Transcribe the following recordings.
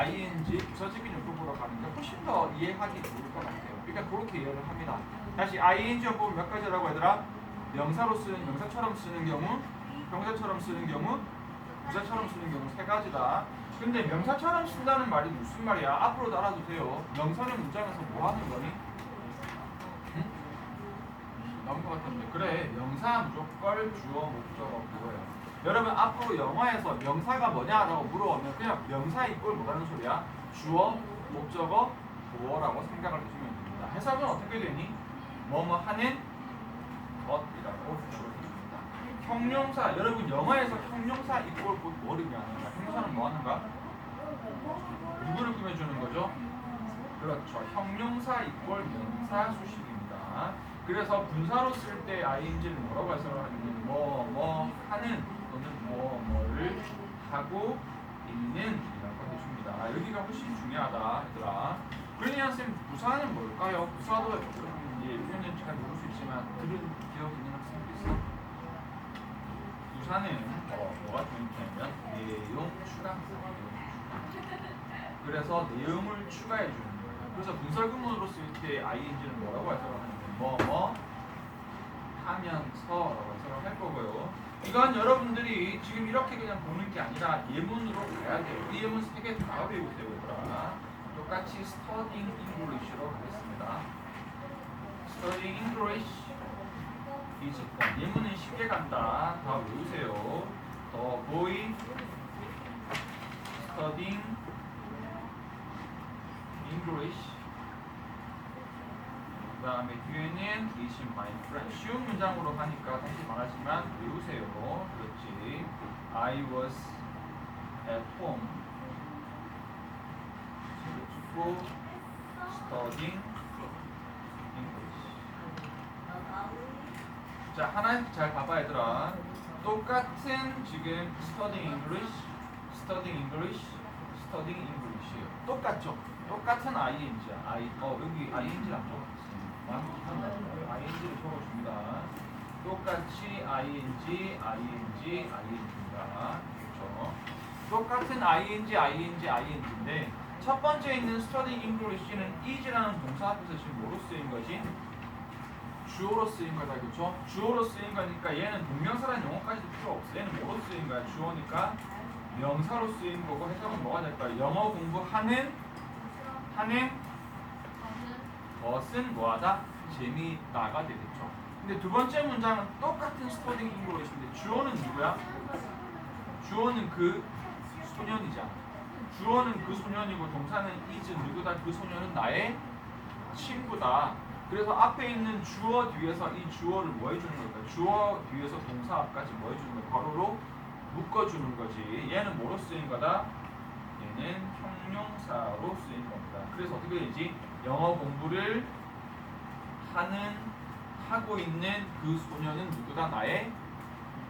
ing 부사적인 용법으로 가는 게 훨씬 더 이해하기 좋을 것 같아요. 그러니까 그렇게 이해를 합니다. 다시 ing 용법은 몇 가지라고 얘들아? 명사로 쓰는 명사처럼 쓰는 경우, 병사처럼 쓰는 경우, 부사처럼 쓰는 경우 세 가지다. 근데 명사처럼 쓴다는 말이 무슨 말이야? 앞으로도 알아두세요. 명사는 문장에서 뭐 하는 거니? 응? 나온 것 같은데 그래 명사 무조건 주어 목적어 그거예요. 여러분 앞으로 영어에서 명사가 뭐냐라고 물어보면 그냥 명사 이꼴 못하는 소리야. 주어 목적어 보어라고 생각을 해주면 됩니다. 해석은 어떻게 되니? 뭐뭐 하는 것이라고 주어집니다. 형용사 여러분 영어에서 형용사 이꼴 뭐를 의미하는가? 형용사는 뭐 하는가? 누구를 꾸며주는 거죠? 그렇죠. 형용사 이꼴 명사 수식입니다. 그래서 분사로 쓸 때 ing를 뭐라고 해석하냐면 뭐뭐 하는 뭐 뭐를 하고 있는 이라고 해줍니다. 여기가 훨씬 중요하다, 얘들아. 그러니까 쌤 부사는 뭘까요? 부사도 표현은 잘 모를 수 있지만 들은 기억 있는 학생도 있어? 부사는 어, 뭐가 중요하냐면 내용 추가. 그래서 내용을 추가해 주는 거예요. 그래서 분설구문으로 쓸때 ing는 뭐라고 해석하냐면 뭐뭐 하면서라고 해석을 할 거고요. 이건 여러분들이 지금 이렇게 그냥 보는 게 아니라 예문으로 가야 돼요. 이 예문 세 개 다 외우세요, 얘들아. 똑같이 studying English로 가겠습니다. studying English. 예문은 쉽게 간다. 다 외우세요. 더 boy studying English 그 다음에 뒤에는 is my friend 쉬운 문장으로 하니까 다시 말하지만 외우세요 그렇지 I was at home for studying English 자 하나 잘 봐봐 얘들아 똑같은 지금 studying English studying English studying English예요 똑같죠 똑같은 ing야 i 어 여기 ing를 안 적 었습니다 ing를 적어줍니다 똑같이 ing ing ing입니다 그렇죠 똑같은 ing ing ing인데 첫 번째 있는 studying English는 is라는 동사 앞에서 지금 뭐로 쓰인 거지? 주어로 쓰인 거다 그렇죠? 주어로 쓰인 거니까 얘는 동명사라는 용어까지도 필요 없어. 얘는 뭐로 쓰인 거야? 주어니까 명사로 쓰인 거고 해석은 뭐가 될까요? 영어 공부하는 하는 것은 뭐하다? 재미있다가 되겠죠. 근데 두 번째 문장은 똑같은 스터딩 잉글리시인데 주어는 누구야? 주어는 그 소년이잖아. 주어는 그 소년이고 동사는 is 누구다? 그 소년은 나의 친구다. 그래서 앞에 있는 주어 뒤에서 이 주어를 뭐 해주는 걸까? 주어 뒤에서 동사 앞까지 뭐 해주는 거야? 괄호로 묶어주는 거지. 얘는 뭐로 쓰인 거다? 얘는 형용사로 쓰인 겁니다. 그래서 어떻게 되지? 영어 공부를 하는 하고 있는 그 소녀는 누구다? 나의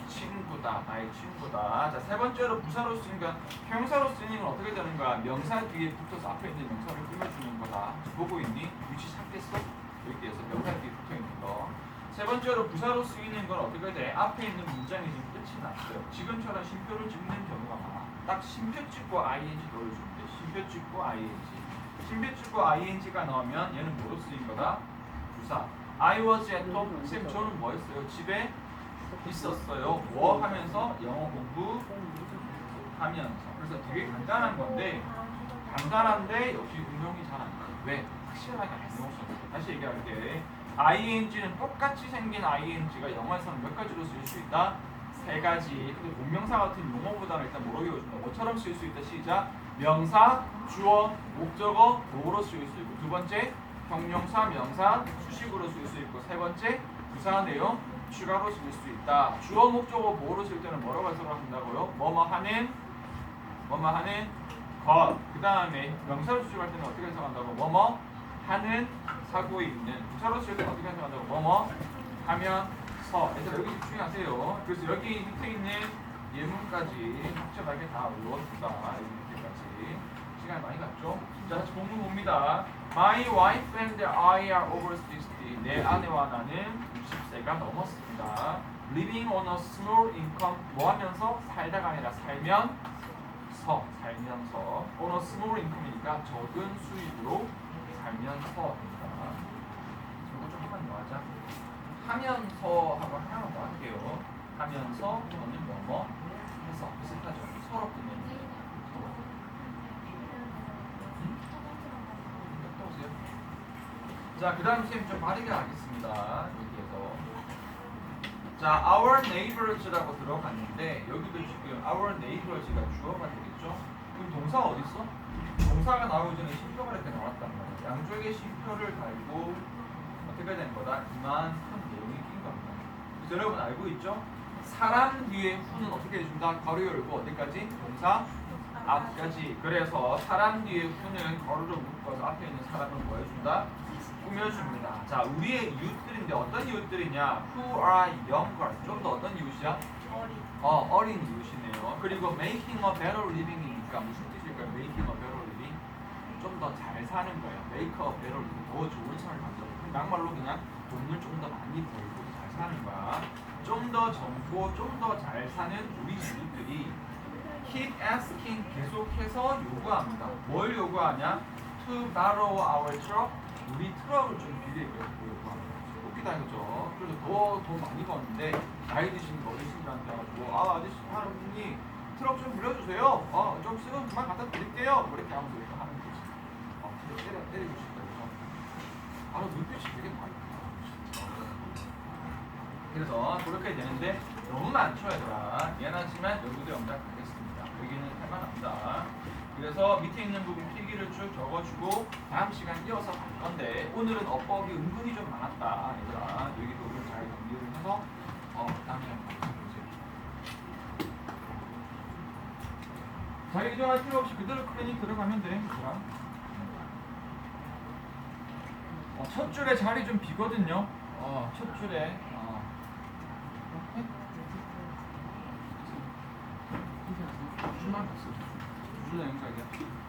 친구다. 나의 친구다. 자, 세 번째로 부사로 쓰인 건 형용사로 쓰이는 건 어떻게 되는 거야? 명사 뒤에 붙어서 앞에 있는 명사를 꾸며주는 거다. 보고 있니? 위치 찾겠어? 여기에서 명사 뒤에 붙어 있는 거. 세 번째로 부사로 쓰이는 건 어떻게 돼? 앞에 있는 문장이 지금 끝이 났어요. 지금처럼 쉼표를 찍는 경우가 많아. 딱 쉼표 찍고 ing 넣어주면 돼. 쉼표 찍고 ing. 찍고 ing가 나오면 얘는 뭐로 쓰인 거다? 부사. I was at home. 쌤 저는 뭐 했어요? 집에 있었어요. 뭐 하면서 영어 공부 하면서. 그래서 되게 간단한 건데 간단한데 역시 응용이 잘 안 돼. 왜? 확실하게 안 외웠어. 다시 얘기할게. ing는 똑같이 생긴 ing가 영어에서는 몇 가지로 쓸 수 있다? 세 가지. 본명사 같은 용어보다는 일단 뭐로 배워준다? 뭐처럼 쓸 수 있다? 시작. 명사, 주어, 목적어, 도로 쓸 수 있고 두 번째 형용사, 명사, 수식으로 쓸 수 있고 세 번째 부사 내용 추가로 쓸 수 있다. 주어, 목적어, 보호로 쓸 때는 뭐라고 해석을 한다고요? 뭐뭐 하는 뭐뭐 하는 것. 그 다음에 명사로 수식할 때는 어떻게 해석한다고? 뭐뭐 하는 하고 있는. 부사로 쓸 때는 어떻게 해석한다고? 뭐뭐 하면 서. 얘들 여기 집중하세요. 그래서 여기 밑에 있는 예문까지 확실하게 다 외웠다. 밑에까지. 시간 많이 갔죠? 자, 다시 본문 봅니다. My wife and I are over 60. 내 아내와 나는 60세가 넘었습니다. Living on a small income. 뭐 하면서? 살다가 아니라 살면 살면서 살면서 on a small income이니까 적은 수입으로 살면서 입니다. 이거 좀 한번 더 하자. 하면서 하고 더 할게요. 하면서 저는 뭐뭐 해서 비슷하죠. 서로 서로. 음? 자, 그 다음 쌤좀 빠르게 하겠습니다. 여기에서. 자, our neighbors라고 들어갔는데 여기도 지금 our neighbors가 주어가 되겠죠? 그럼 동사 어디 있어? 동사가 나오기 전에 쉼표가 이렇게 나왔단 말이야. 양쪽에 쉼표를 달고 어떻게 된 거다? 이만큼 내용이 낀 겁니다. 그래서 여러분 알고 있죠? 사람 뒤에 후는 어떻게 해준다? 괄호 열고 어디까지? 동사 앞까지. 그래서 사람 뒤에 후는 괄호로 묶어서 앞에 있는 사람을 뭐 해준다? 꾸며줍니다. 자, 우리의 이웃들인데 어떤 이웃들이냐? Who are younger? 좀 더 어떤 이웃이야? 어, 어린 이웃이네요. 그리고 making a better living이니까 무슨 뜻일까요? making a better living? 좀 더 잘 사는 거예요. make a better living. 더 좋은 삶을 만들어. 양말로 그냥 돈을 좀더 많이 벌고 잘 사는 거야. 좀 더 젊고 좀 더 잘 사는 우리 이웃들이 keep asking 계속해서 요구합니다. 뭘 요구하냐? To borrow our truck. 우리 트럭을 좀 빌리고요. 요구합니다. 웃기다 이거죠. 그래서 더돈 많이 버는데 나이 드신 어르신들한테 가지고 아 아저씨 할아버님 트럭 좀 빌려주세요. 어좀 쓰면 그만 갖다 드릴게요. 뭐 이렇게 하면서 이렇게 하는 거지. 어 진짜 때려 때리고 그죠? 바로 눈빛이 되게 많이. 그래서 그렇게 되는데 너무 많죠 얘들아. 미안하지만 여기도 영작 가겠습니다. 여기는 할만합니다. 그래서 밑에 있는 부분 필기를 쭉 적어주고 다음 시간 이어서 갈 건데 오늘은 어법이 은근히 좀 많았다 얘들아. 여기도 오늘 잘 정리를 해서 어 다음 시간 자기 정할 필요 없이 그대로 클리닉 들어가면 돼 얘들아 어, 첫 줄에 자리 좀 비거든요 어, 첫 줄에 어. 줄만 봤어. 줄만 연결이야.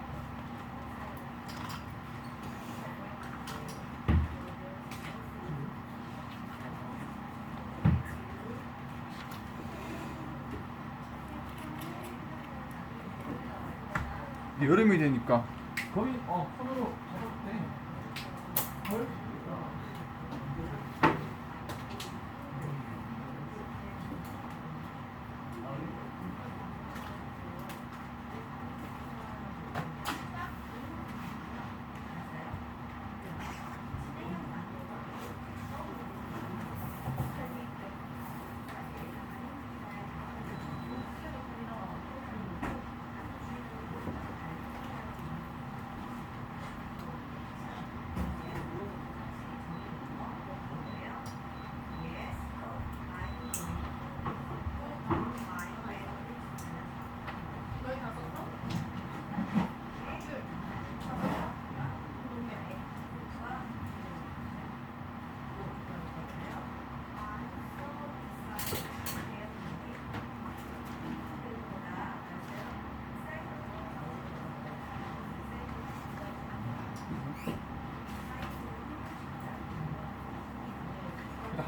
여름이 되니까 거의 어 손으로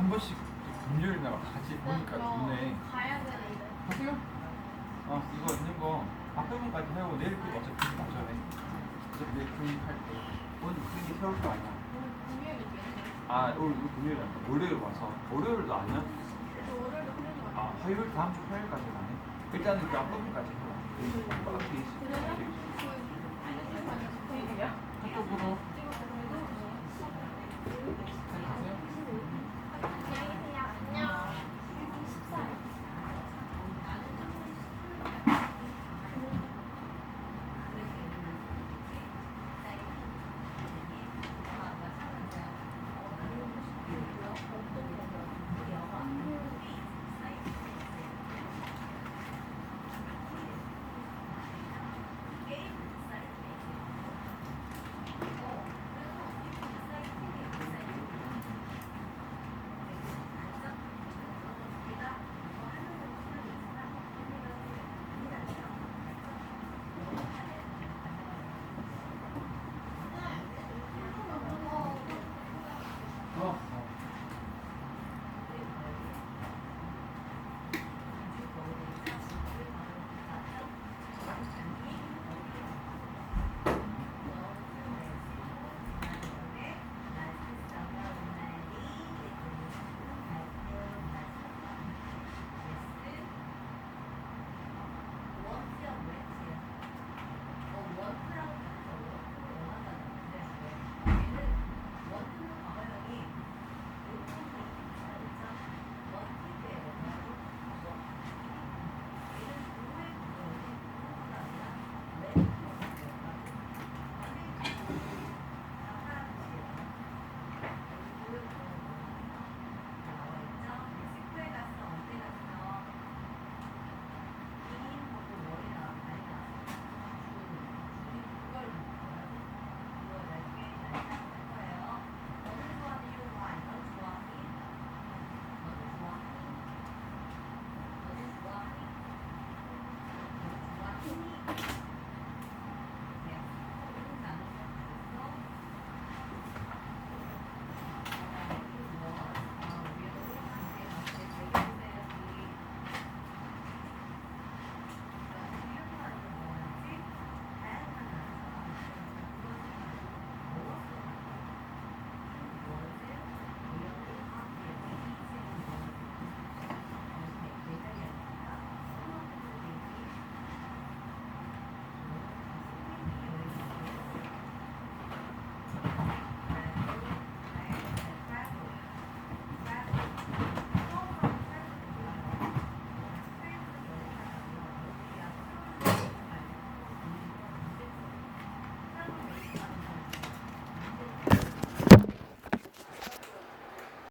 한 번씩 금요일 날 같이 보니까 좋네. 가야 되는데. 하세요. 어 이거 있는 거 앞에까지 해고 내일 그 어차피 맞춰야 해. 어차피 내일 금요일할 때. 오늘 분이 세울 거 아니야. 금요일인데. 아 오늘 금요일 아니야. 월요일 와서 월요일도 아니야. 월요일도 아 화요일 다음 주 화요일까지 안 해. 일단은 그 어, 앞에 분까지 해봐. 그래서 그 알려줄 거아니야 카톡으로.